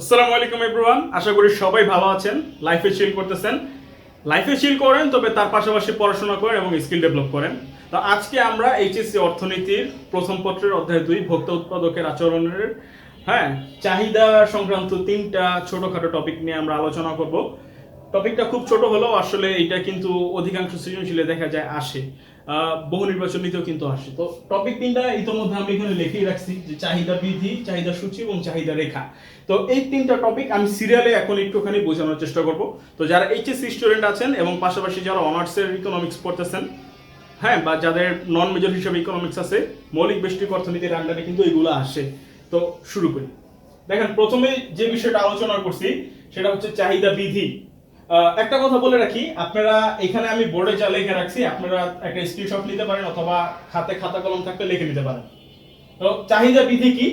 আসসালামু আলাইকুম এভরিওয়ান আশা করি সবাই ভালো আছেন লাইফে চিল করতেছেন। লাইফে চিল করেন, তবে তার পাশাপাশি পড়াশোনা করেন এবং স্কিল ডেভেলপ করেন। তো আজকে আমরা এইচএসসি অর্থনীতির প্রথম পত্রের অধ্যায় দুই, ভোক্তা উৎপাদকের আচরণের হ্যাঁ চাহিদা সংক্রান্ত তিনটা ছোটখাটো টপিক নিয়ে আমরা আলোচনা করব। টপিকটা খুব ছোট হলেও আসলে এটা কিন্তু অধিকাংশ সৃজনশীলে দেখা যায় আসে। বহু নির্বাচনীতেও কিন্তু আসে। তো টপিক তিনটা ইতোমধ্যে আমি এখানে লিখেই রাখছি যে চাহিদা বিধি চাহিদা সূচি এবং চাহিদা রেখা। তো এই তিনটা টপিক আমি সিরিয়ালে এখন একটুখানি বোঝানোর চেষ্টা করব। তো যারা এইচএসসি স্টুডেন্ট আছেন এবং পাশাপাশি যারা অনার্সের ইকোনমিক্স পড়তেছেন হ্যাঁ বা যাদের নন মেজর হিসেবে ইকোনমিক্স আছে, মৌলিক বেষ্টিক অর্থনীতির আন্ডারে কিন্তু এগুলো আসে। তো শুরু করি। দেখেন, প্রথমে যে বিষয়টা আলোচনা করছি, সেটা হচ্ছে চাহিদা বিধি একটা কথা বলে রাখি, আপনারা এখানে আমি বোর্ডে যা লিখে রাখছি, আপনারা একটা স্ক্রিনশট নিতে পারেন অথবা খাতে খাতা কলম থাকলে লিখে নিতে পারেন। তো চাহিদা বিধি কি?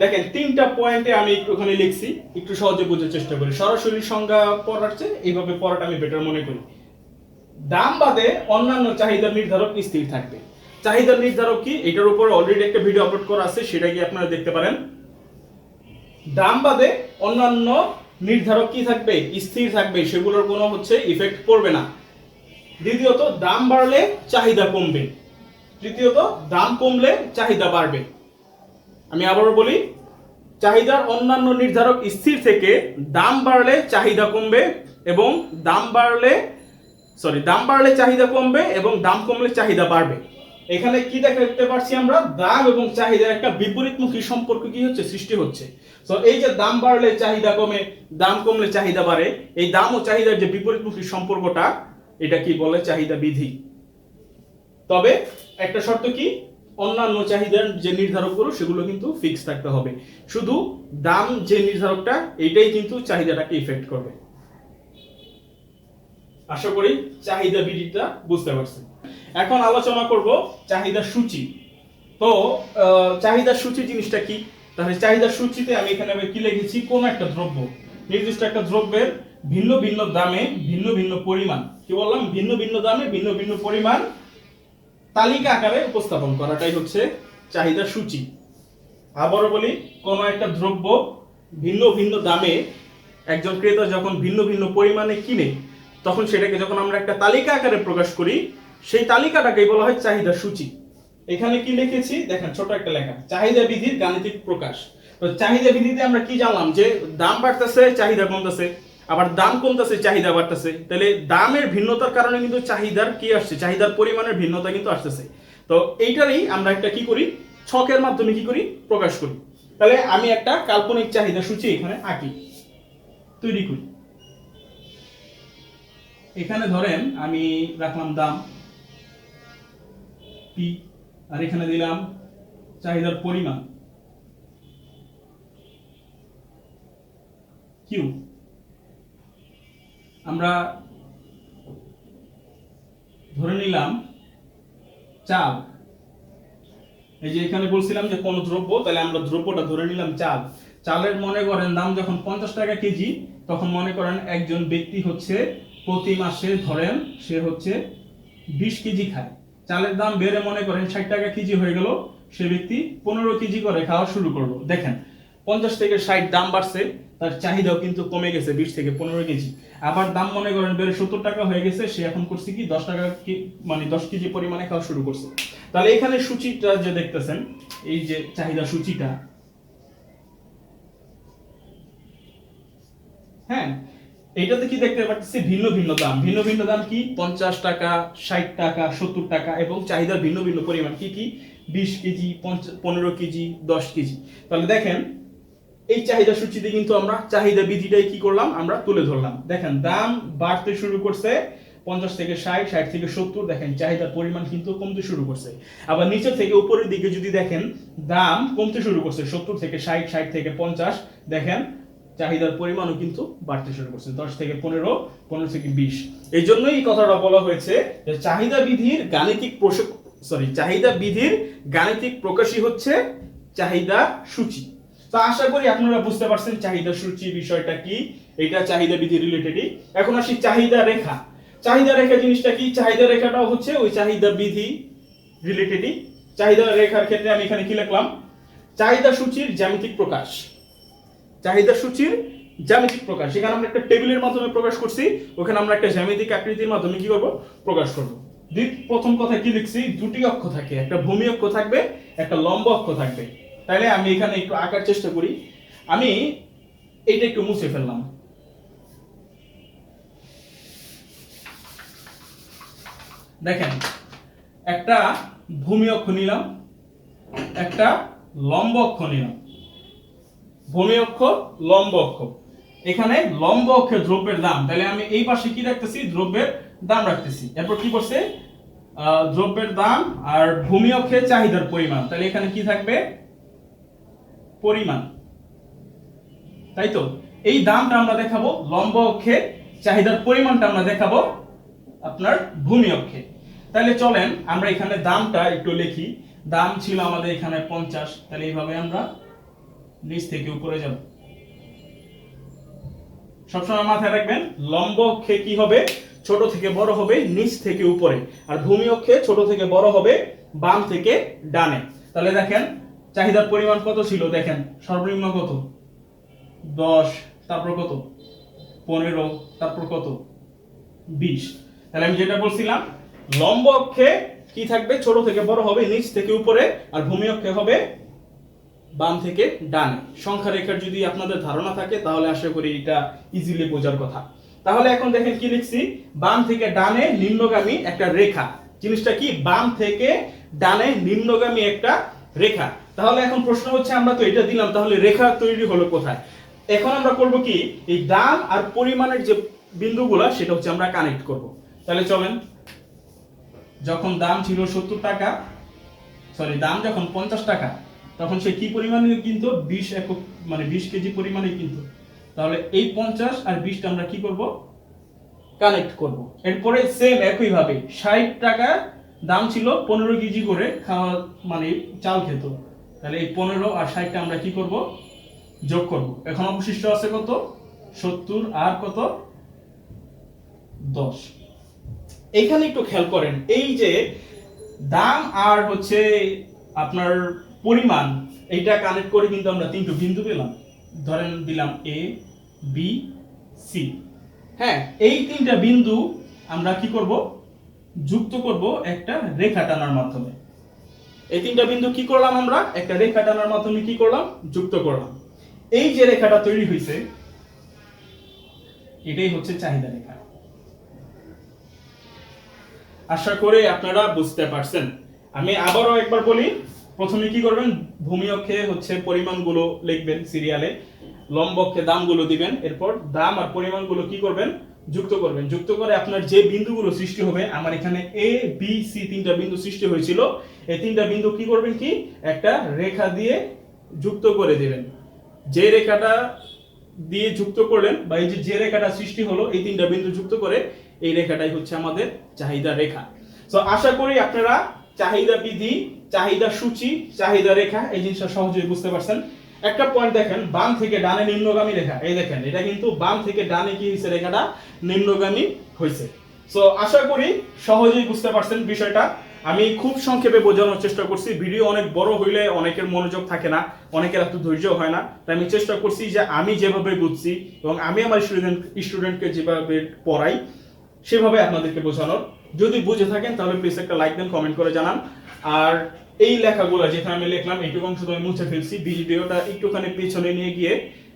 দেখেন, তিনটা পয়েন্টে আমি ওখানে লিখছি, একটু সহজে বোঝার চেষ্টা করি। সরাসরি সংজ্ঞা পড়ার চেয়ে এইভাবে পড়াটা আমি বেটার মনে করি। দাম বাদে অন্যান্য চাহিদা নির্ধারক স্থির থাকবে। চাহিদা নির্ধারক কি? এটার উপর অলরেডি একটা ভিডিও আপলোড করা আছে, সেটা কি আপনারা দেখতে পারেন। দাম বাদে অন্যান্য নির্ধারক কি থাকবে? স্থির থাকবে। সেগুলোর কোনো হচ্ছে ইফেক্ট পড়বে না। দ্বিতীয়ত, দাম বাড়লে চাহিদা কমবে। তৃতীয়ত, দাম কমলে চাহিদা বাড়বে। আমি আবারও বলি, চাহিদার অন্যান্য নির্ধারক স্থির থেকে দাম বাড়লে চাহিদা কমবে এবং দাম বাড়লে সরি দাম বাড়লে চাহিদা কমবে এবং দাম কমলে চাহিদা বাড়বে। এখানে কি দেখতে পাচ্ছি আমরা? দাম এবং চাহিদার একটা বিপরীতমুখী সম্পর্ক কি হচ্ছে? সৃষ্টি হচ্ছে। তো এই যে দাম বাড়লে চাহিদা কমে, দাম কমলে চাহিদা বাড়ে, এই দাম ও চাহিদার যে বিপরীতমুখী সম্পর্কটা, এটা কি বলে? চাহিদা বিধি। তবে একটা শর্ত কি? অন্যান্য চাহিদার যে নির্ধারকগুলো সেগুলো কিন্তু ফিক্স থাকতে হবে। শুধু দাম যে নির্ধারকটা, এটাই কিন্তু চাহিদাটাকে ইফেক্ট করবে। আশা করি চাহিদা বিধিটা বুঝতে পারছেন। এখন আলোচনা করব চাহিদা সূচি। তো চাহিদা সূচি জিনিসটা কি? তাহলে চাহিদা সূচিতে আমি এখানে কি লিখেছি? কোন একটা দ্রব্য, নির্দিষ্ট একটা দ্রব্যের ভিন্ন ভিন্ন দামে ভিন্ন ভিন্ন পরিমাণ। কি বললাম? ভিন্ন ভিন্ন দামে ভিন্ন ভিন্ন পরিমাণ তালিকা আকারে উপস্থাপন করাটাই হচ্ছে চাহিদা সূচি। আবারও বলি, কোন একটা দ্রব্য ভিন্ন ভিন্ন দামে একজন ক্রেতা যখন ভিন্ন ভিন্ন পরিমাণে কিনে, তখন সেটাকে যখন আমরা একটা তালিকা আকারে প্রকাশ করি সেই তালিকাটাকেই বলা হয় চাহিদা সূচি। এখানে কি লিখেছি? দেখেন, ছোট একটা লেখা। চাহিদা বিধির গাণিতিক প্রকাশ। তো চাহিদা বিধিতে আমরা কি জানলাম? যে দাম বাড়তেছে, চাহিদা কমতেছে। আবার দাম কমতেছে, চাহিদা বাড়তেছে। তাহলে দামের ভিন্নতার কারণে কিন্তু চাহিদার কি আসছে? চাহিদার পরিমাণের ভিন্নতা কিন্তু আসতেছে। তো এইটারই আমরা একটা কি করি? ছকের মাধ্যমে কি করি? প্রকাশ করি। তাহলে আমি একটা কাল্পনিক চাহিদা সূচি এখানে আঁকি। তৈরি করি। এখানে ধরেন আমি রাখলাম দাম। পি আর এখানে দিলাম চাহিদার পরিমাণ। কিউ আমরা ধরে নিলাম চাল। এই যে এখানে বলছিলাম যে কোন দ্রব্য তাহলে আমরা দ্রব্যটা ধরে নিলাম চাল। চালের মনে করেন দাম যখন পঞ্চাশ টাকা কেজি, তখন মনে করেন একজন ব্যক্তি হচ্ছে প্রতি মাসে ধরেন সে হচ্ছে বিশ কেজি খায়। চালের দাম বেড়ে মনে করেন ষাট টাকা কেজি হয়ে গেল, সে ব্যক্তি পনেরো কেজি করে খাওয়া শুরু করল। দেখেন, পঞ্চাশ থেকে ষাট দাম বাড়ছে, তার চাহিদাও কিন্তু কমে গেছে বিশ থেকে পনেরো কেজি। আবার দাম মনে করেন বেড়ে সত্তর টাকা হয়ে গেছে, সে এখন করছে কি, দশ টাকা মানে দশ কেজি পরিমাণে খাওয়া শুরু করছে। তাহলে এখানে সূচিটা যে দেখতেছেন, এই যে চাহিদা সূচিটা হ্যাঁ এইটাতে কি দেখতে পাচ্ছি? ভিন্ন ভিন্ন দাম। ভিন্ন ভিন্ন দাম কি? পঞ্চাশ টাকা ষাট টাকা সত্তর টাকা এবং চাহিদার ভিন্ন ভিন্ন পরিমাণ। কি কি? বিশ কেজি পনেরো কেজি দশ কেজি। তাহলে দেখেন এই চাহিদা সূচিতে কিন্তু আমরা চাহিদা বিধিটাই কি করলাম? আমরা তুলে ধরলাম। দেখেন দাম বাড়তে শুরু করছে পঞ্চাশ থেকে ষাট ষাট থেকে সত্তর। দেখেন চাহিদার পরিমাণ কিন্তু কমতে শুরু করছে। আবার নিচে থেকে উপরের দিকে যদি দেখেন দাম কমতে শুরু করছে সত্তর থেকে ষাট ষাট থেকে পঞ্চাশ। দেখেন চাহিদার পরিমাণও কিন্তু বাড়তে শুরু করছে, দশ থেকে পনেরো পনেরো থেকে বিশ। এই জন্যই এই কথাটা বলা হয়েছে যে চাহিদা বিধির গাণিতিক সরি চাহিদা বিধির গাণিতিক প্রকাশই হচ্ছে চাহিদা সূচি। তো আশা করি আপনারা বুঝতে পারছেন চাহিদা সূচি বিষয়টা কি, এটা চাহিদা বিধি রিলেটেডই এখন আসি চাহিদা রেখা। চাহিদা রেখা জিনিসটা কি? চাহিদা রেখাটাও হচ্ছে ওই চাহিদা বিধি রিলেটেডই চাহিদা রেখার ক্ষেত্রে আমি এখানে কি লিখলাম? চাহিদা সূচির জ্যামিতিক প্রকাশ। চাহিদা সূচির জ্যামিতিক প্রকাশ। সেখানে আমরা একটা টেবিলের মাধ্যমে প্রকাশ করছি, ওখানে আমরা একটা জ্যামিতিক আকৃতির মাধ্যমে কি করব? প্রকাশ করব। প্রথম কথা কি লিখছি? দুটি অক্ষ থাকে। একটা ভূমি অক্ষ থাকবে, একটা লম্ব অক্ষ থাকবে। তাইলে আমি এখানে একটু আঁকার চেষ্টা করি। আমি এটা একটু মুছে ফেললাম। দেখেন, একটা ভূমি অক্ষ নিলাম, একটা লম্ব অক্ষ নিলাম। ভূমি অক্ষ, লম্ব অক্ষ। এখানে লম্ব অক্ষে দ্রব্যের দাম। তাহলে আমি এই পাশে কি রাখতেছি? দ্রব্যের দাম রাখতেছি। এরপর কি করছে? দ্রব্যের দাম আর ভূমি অক্ষে চাহিদার পরিমাণ। তাহলে এখানে কি থাকবে? পরিমাণ। তাই তো? এই দামটা আমরা দেখাবো লম্ব অক্ষে। চাহিদার পরিমাণটা আমরা দেখাবো আপনার ভূমি অক্ষে। তাহলে চলেন আমরা এখানে দামটা একটু লিখি। দাম ছিল আমাদের এখানে পঞ্চাশ। তাহলে এইভাবে আমরা নিচ থেকে উপরে যাব সবসময় মাথায় রাখবেন, লম্ব অক্ষে কি হবে? ছোট থেকে বড় হবে, নিচ থেকে উপরে। আর ভূমি অক্ষে ছোট থেকে বড় হবে, বাম থেকে ডানে। তাহলে দেখেন, চাহিদার পরিমাণ কত ছিল? দেখেন, সর্বনিম্ন কত? দশ, তারপর কত? পনেরো, তারপর কত? বিশ। তাহলে আমি যেটা বলছিলাম, লম্ব অক্ষে কি থাকবে? ছোট থেকে বড় হবে, নিচ থেকে উপরে। আর ভূমি অক্ষে হবে বাম থেকে ডানে। সংখ্যা রেখার যদি আপনাদের ধারণা থাকে, তাহলে আশা করি এটা ইজিলি বোঝার কথা। তাহলে এখন দেখেন কি লিখছি। বাম থেকে ডানে নিম্নগামী একটা রেখা। জিনিসটা কি? বাম থেকে ডানে নিম্নগামী একটা রেখা। তাহলে এখন প্রশ্ন হচ্ছে, আমরা তো এটা দিলাম, তাহলে রেখা তৈরি হলো কোথায়? এখন আমরা করব কি? এই দাম আর পরিমাণের যে বিন্দুগুলা, সেটা হচ্ছে আমরা কানেক্ট করব। তাহলে চলেন। যখন দাম ছিল সত্তর টাকা সরি দাম যখন পঞ্চাশ টাকা তখন সে কি পরিমাণে কিন্তু বিশ একক মানে বিশ কেজি পরিমাণে কিন্তু। তাহলে এই পঞ্চাশ আর বিশটা আমরা কি করব? কানেক্ট করব। এরপরে সেম একইভাবে ষাট টাকা দাম ছিল পনেরো কেজি করে খাওয়া মানে চাল খেত। তাহলে এই পনেরো আর ষাটটা আমরা কি করব? যোগ করব। এখন অবশিষ্ট আছে কত? সত্তর আর কত? দশ। এইখানে একটু খেয়াল করেন, এই যে দাম আর হচ্ছে আপনার পরিমাণ, এইটা কানেক্ট করে কিন্তু আমরা তিনটে বিন্দু পেলাম। ধরেন দিলাম এ বি সি হ্যাঁ এই তিনটা বিন্দু আমরা কি করব? যুক্ত করব একটা রেখা টানার মাধ্যমে। এই তিনটা বিন্দু কি করলাম আমরা? একটা রেখা টানার মাধ্যমে কি করলাম? যুক্ত করলাম। এই যে রেখাটা তৈরি হয়েছে এটাই হচ্ছে চাহিদা রেখা। আশা করে আপনারা বুঝতে পারছেন। আমি আবারও একবার বলি প্রথমে কি করবেন? ভূমি অক্ষে হচ্ছে পরিমাণগুলো লিখবেন সিরিয়ালে লম্ব অক্ষে দামগুলো দিবেন, এরপর দাম আর পরিমাণগুলো কি করবেন? যুক্ত করবেন। যুক্ত করে আপনার যে বিন্দুগুলো সৃষ্টি হবে, আমার এখানে এ বি সি তিনটা বিন্দু সৃষ্টি হয়েছিল, এই তিনটা বিন্দু কি করবেন কি? একটা রেখা দিয়ে যুক্ত করে দিবেন। যে রেখাটা দিয়ে যুক্ত করলেন বা এই যে রেখাটা সৃষ্টি হলো, এই তিনটা বিন্দু যুক্ত করে, এই রেখাটাই হচ্ছে আমাদের চাহিদা রেখা। তো আশা করি আপনারা চাহিদা বিধি, চাহিদা সূচি, চাহিদা রেখা, এই জিনিসটা সহজেই বুঝতে পারছেন। একটা পয়েন্ট দেখেন, বাম থেকে ডানে নিম্নগামী রেখা। এই দেখেন, এটা কিন্তু বাম থেকে ডানে কি হয়েছে রেখাটা? নিম্নগামী হয়েছে সো আশা করি সহজেই বুঝতে পারছেন বিষয়টা। আমি খুব সংক্ষেপে বোঝানোর চেষ্টা করছি। ভিডিও অনেক বড় হইলে অনেকের মনোযোগ থাকে না, অনেকের এত ধৈর্য হয় না। তাই আমি চেষ্টা করছি যে আমি যেভাবে বুঝছি এবং আমি আমার স্টুডেন্ট স্টুডেন্টকে যেভাবে পড়াই, সেভাবে আপনাদেরকে বোঝানোর। যদি বুঝে থাকেন, তাহলে প্লিজ একটা লাইক দেন কমেন্ট করে জানান। আর এই লেখাগুলো যেখানে আমি লিখলাম, এইটুকু অংশ আমি মুছে ফেলছি। ভিডিওটা একটুখানি পিছনে নিয়ে গিয়ে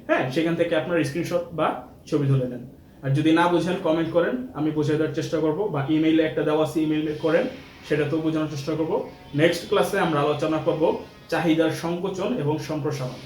হ্যাঁ সেখান থেকে আপনার স্ক্রিনশট বা ছবি তুলে নেন। আর যদি না বুঝেন কমেন্ট করেন, আমি বুঝিয়ে দেওয়ার চেষ্টা করব। বা ইমেইলে একটা দেওয়া আছে ইমেইল করেন সেটা তো বোঝানোর চেষ্টা করব। নেক্সট ক্লাসে আমরা আলোচনা করব চাহিদার সংকোচন এবং সম্প্রসারণ।